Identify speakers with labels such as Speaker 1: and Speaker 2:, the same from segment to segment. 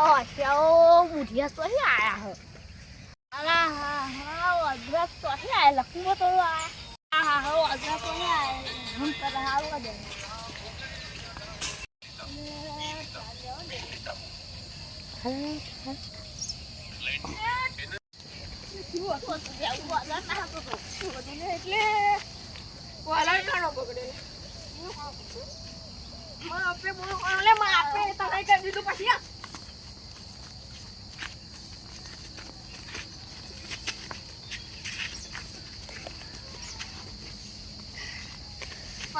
Speaker 1: આવો બુઢિયા તો અહીં આયા હો અલા હા હા અદરક તો અહીં આયા લખું તો આ હા હા અદરક તો અહીં આયા હમ પર આવો દે માપે બોલો તને કરી દીધું પછી આ.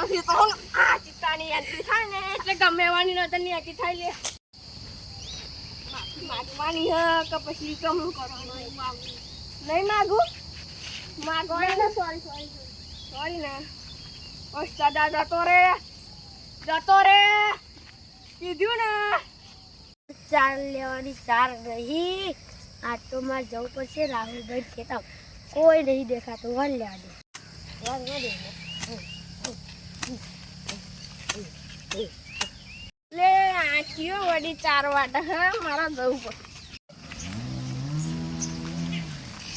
Speaker 1: પછી તો આ ચિત્તાની એન્ટ્રી થાય ને એટલે ગમે એવાની નજરની એકી થાય લે. માંગવાની હે કે પછી કમનું કરવાનું નહીં માગું? નહીં માગું માગો સોરી સોરી સોરી ને. બસ દાદા જતો રે જતો રે. કીધું ને. ચાર લેવાની ચાર નહીં. આટોમાં જવું પડશે રાહુલભાઈ ખેતા કોઈ નહીં દેખાતું. વન લેવા દે. વન ન દે લે આખીઓ વડી ચાર વાટા. હા મારા જવું પડે.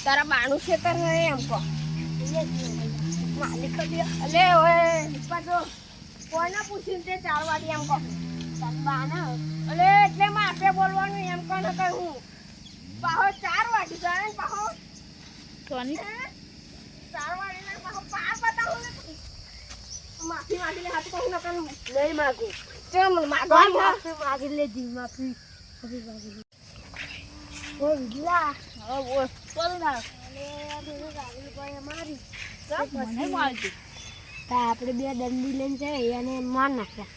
Speaker 1: તારા બાણું ખેતર હે એમ કહો. માલિક અલે ઓય પાછો કોને પૂછીને તે ચાર વાડી એમ કહો. બાના? અલે એટલે માપે બોલવાનું એમ કહું? પાહો ચાર વાડી જાય ને પાહો.
Speaker 2: કોની?
Speaker 1: ચાર વાડી ને પાહો. પાર બતાવો ને. માફી માંગી લે હાથ કહું ન કરું
Speaker 2: નહીં માગું.
Speaker 1: ચમ માગો
Speaker 2: માફી માગી લેધી માફી. માફી માગી
Speaker 1: ઓ વિલા
Speaker 2: હવે બોલ બોલ ના.
Speaker 1: આપણે બે દંડી લઈને જઈએ અને માર નાખ્યા